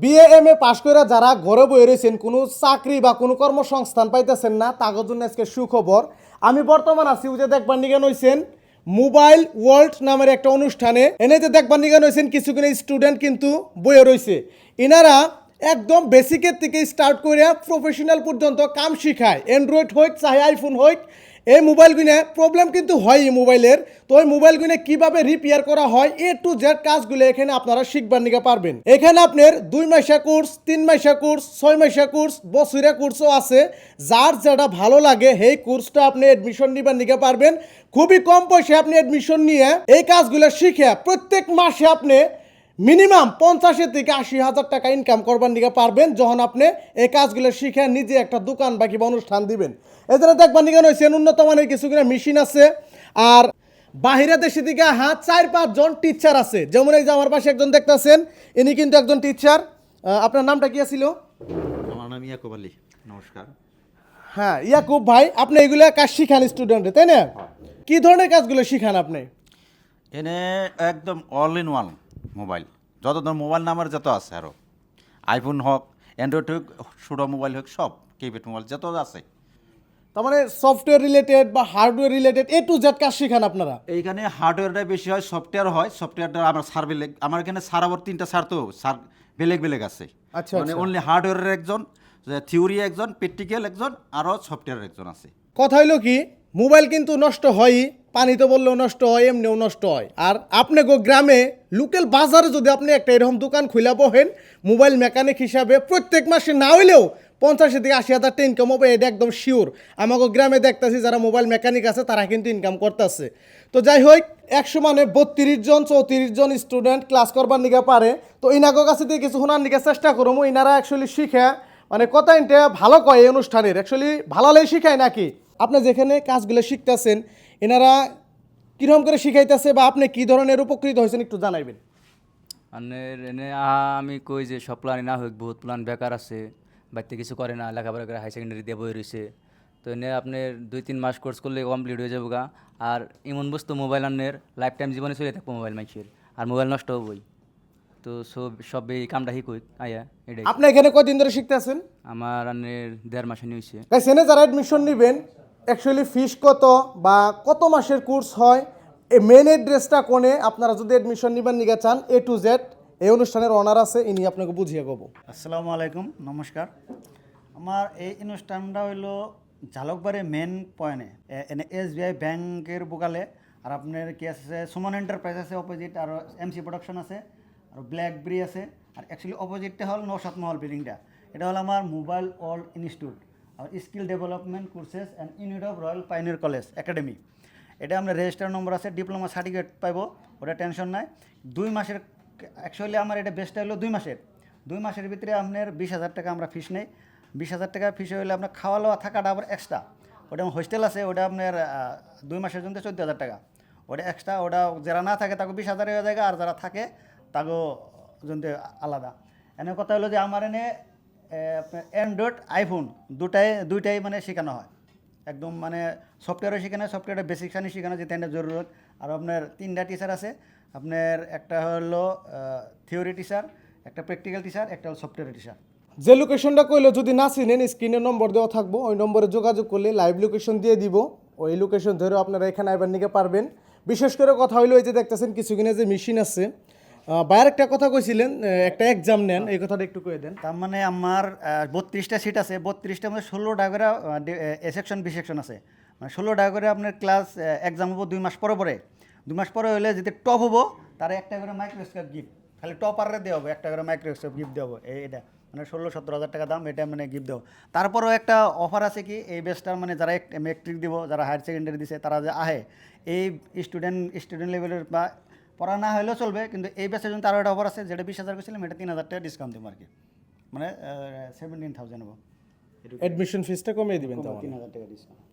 BA M A পাশ করে যারা ঘরে বয়ে রয়েছেন কোনো চাকরি বা কোনো কর্মসংস্থান পাইতেছেন না তাগর জন্য আজকে সুখবর। আমি বর্তমান আছি যে দেখবার নিগান হয়েছেন মোবাইল ওয়ার্ল্ড নামের একটা অনুষ্ঠানে। এনেতে দেখবার নিগান হয়েছেন কিছু কিছু স্টুডেন্ট কিন্তু বয়ে রয়েছে এনারা একদম বেসিকের থেকে স্টার্ট করে প্রফেশনাল পর্যন্ত কাম শিখায়। অ্যান্ড্রয়েড হোক, চাহে আইফোন হোক এই মোবাইলগুলো প্রবলেম কিন্তু হয় এই মোবাইলের তো ওই মোবাইলগুলো কীভাবে রিপেয়ার করা হয় এ টু জেড কাজগুলো এখানে আপনারা শিখবার নিকে পারবেন। এখানে আপনার দুই মাসা কোর্স তিন মাসা কোর্স ছয় মাসা কোর্স বছরিয়া কোর্সও আছে। যার যেটা ভালো লাগে, সেই কোর্সটা আপনি এডমিশন নিবার নিকে পারবেন। খুবই কম পয়সায় আপনি এডমিশন নিয়ে এই কাজগুলো শিখে প্রত্যেক মাসে আপনি মিনিমাম পঞ্চাশের থেকে আশি হাজার টাকা ইনকাম করবার দিকে পারবেন যখন আপনি এই কাজগুলো শিখে নিজে একটা দোকান বা কিংবা অনুষ্ঠান দিবেন। এছাড়া দেখবার দিকে হয়েছে উন্নত মানের কিছু কিনা মেশিন আছে আর বাহিরা দেশে দিকে হ্যাঁ চার পাঁচজন টিচার আছে। যেমন এই যে আমার পাশে একজন দেখতেছেন ইনি কিন্তু একজন টিচার আপনার নামটা কি ছিল আমার নাম ইয়াকুব আলী নমস্কার। হ্যাঁ ইয়াকুব ভাই আপনি এগুলো কাজ শিখান স্টুডেন্টে তাই না? কি ধরনের কাজগুলো শিখান আপনি? এনে একদম অল ইন ওয়ান মোবাইল। যত ধর মোবাইল নাম্বার যত আছে আরও আইফোন হোক অ্যান্ড্রয়েড হোক সুডো মোবাইল হোক সব কিপ্যাড মোবাইল যত আছে। তার মানে সফটওয়্যার রিলেটেড বা hardware related A to Z কাজ শিখান আপনারা। এইখানে হার্ডওয়্যারটা বেশি হয় সফটওয়্যার হয় সফটওয়্যারটা আমার সার বেলেগ আমার এখানে সার আবার তিনটা সার তো সার বেলেগ বেলেগ আছে। আচ্ছা, মানে আচ্ছা। অনলি হার্ডওয়্যারের একজন থিওরি একজন প্র্যাকটিক্যাল একজন আরও সফটওয়্যারের একজন আছে। কথা হইল কি? মোবাইল কিন্তু নষ্ট হয়ই পানিতে বললেও নষ্ট হয়, এমনিও নষ্ট হয়। আর আপনি গো গ্রামে লোকাল বাজারে যদি আপনি একটা এরকম দোকান খুলে বহেন, মোবাইল মেকানিক হিসাবে প্রত্যেক মাসে না হইলেও পঞ্চাশ থেকে আশি হাজার টাকা ইনকাম হবে, এটা একদম শিওর আমাকে গ্রামে দেখতেছি যারা মোবাইল মেকানিক আছে, তারা কিন্তু ইনকাম করতেছে। তো যাই হোক, একশো মানে বত্রিশ জন, চৌত্রিশ জন স্টুডেন্ট ক্লাস করবার নিকে পারে। তো ইনাগো কাছে দিয়ে কিছু শোনার নিকে চেষ্টা করব ইনারা অ্যাকচুয়ালি শিখে মানে কথা ভালো কয় এই অনুষ্ঠানের। অ্যাকচুয়ালি ভালোলেই শিখায় নাকি? আপনি যেখানে কাজগুলো শিখতেছেন এনারা কীরকম করে শিখাইতেছে বা আপনি কি ধরনের উপকৃত হয়েছেন একটু জানাইবেন। আনের এনে আমি কই যে সব প্ল্যান না হোক বহুত প্ল্যান বেকার আছে বাড়িতে কিছু করে না লেখাপড়া করে হাই সেকেন্ডারি দিয়ে বই রয়েছে তো এনে আপনার দুই তিন মাস কোর্স করলে কমপ্লিট হয়ে যাব গা আর এমন বস্তু মোবাইল আনের লাইফ টাইম জীবনে চলে থাকব মোবাইল মানুষের আর মোবাইল নষ্ট হবই। তো সব সব এই কামটা শিখুক আয়া এটাই। আপনি এখানে কয়দিন ধরে শিখতেছেন? আমার আনের দেড় মাসে নিয়েছে। সেনে যারা অ্যাডমিশন নেবেন অ্যাকচুয়ালি ফিস কত বা কত মাসের কোর্স হয়? এই মেন অ্যাড্রেসটা কোনে? আপনারা যদি অ্যাডমিশন নিবেন নিগে চান এ টু জেড এই অনুষ্ঠানের অনার আছে, ইনি আপনাকে বুঝিয়ে কব আসসালামু আলাইকুম, নমস্কার। আমার এই অনুষ্ঠানটা হইল ঝালকবাড়ি মেন পয়েন্টে এনে এস বি আই ব্যাংকের বোকালে, আর আপনার কি আছে সুমন এন্টারপ্রাইজ আছে অপোজিট আর এমসি প্রোডাকশন আছে, আর ব্ল্যাকবেরি আছে, আর অ্যাকচুয়ালি অপোজিটটা হল নৌসাদ মহল বিল্ডিংটা এটা হলো আমার mobile world institute R skill development courses and unit of royal pioneer college academy এটা আমরা রেজিস্টার নম্বর আছে ডিপ্লোমা সার্টিফিকেট পাইবো, ওটা টেনশন নাই। দুই মাসের অ্যাকচুয়ালি আমার এটা বেস্টটা হলো দুই মাসের। দুই মাসের ভিতরে আপনার বিশ হাজার টাকা আমরা ফিস নেই। বিশ হাজার টাকা ফিস হইলে আপনার খাওয়া দাওয়া থাকাটা আবার এক্সট্রা ওটা হোস্টেল আছে, ওটা আপনার দুই মাসের জন্য চোদ্দ হাজার টাকা। ওটা এক্সট্রা ওটা যারা না থাকে তাকে বিশ হাজার হয়ে যায় আর যারা থাকে তাকেও জন্য আলাদা। এনে কথা হলো যে আমার এনে অ্যান্ড্রয়েড আইফোন দুটাই, দুইটাই মানে শেখানো হয়। একদম মানে সফটওয়্যারও শেখানো সফটওয়্যারের বেসিক খানি শেখানো, যেটা এনে জরুরত। আর আপনার তিনটা টিচার আছে। আপনার একটা হলো থিওরি টিচার একটা প্র্যাকটিক্যাল টিচার একটা হলো সফটওয়্যার টিচার যে লোকেশনটা কইলে যদি না চিনেন স্ক্রিনের নম্বর দেওয়া থাকব। ওই নম্বরে যোগাযোগ করলে লাইভ লোকেশন দিয়ে দিব। ওই লোকেশন ধরে আপনারা এখানে আইবার নিকে পারবেন। বিশেষ করে কথা হইল এই যে দেখতেছেন কিছু কিনে যে মেশিন আছে। আহ, একটা কথা কইছিলেন একটা এক্সাম নেন এই কথাটা একটু কয়ে দেন। তার মানে আমার বত্রিশটা সিট আছে বত্রিশটার মধ্যে ষোলো ডাগরা এ সেকশন বি সেকশন আছে। মানে ষোলো ডাগরে আপনার ক্লাস এক্সাম হব দুই মাস পরে পরে। দুই মাস পরে হলে যদি টপ হব তার একটা করে মাইক্রোস্কোপ গিফট খালি টপারে দেওয়া হবে একটা করে মাইক্রোস্কোপ গিফট দেওয়া এই এটা। মানে ষোলো সতেরো হাজার টাকা দাম এটা মানে গিফট দেবো তারপরেও একটা অফার আছে কি এই বেসটার মানে যারা মেট্রিক দিব যারা হায়ার সেকেন্ডারি দিছে তারা যে আহে এই স্টুডেন্ট স্টুডেন্ট লেভেলের বা পড়া না হলেও চলবে কিন্তু এই বেসের জন্য আরও একটা অফার আছে যেটা বিশ হাজার করেছিলাম এটা তিন হাজার টাকা ডিসকাউন্ট দেবো আর কি মানে সেভেন্টিন থাউজেন্ড হব অ্যাডমিশন ফিসটা কমিয়ে দিবেন তিন হাজার টাকা ডিসকাউন্ট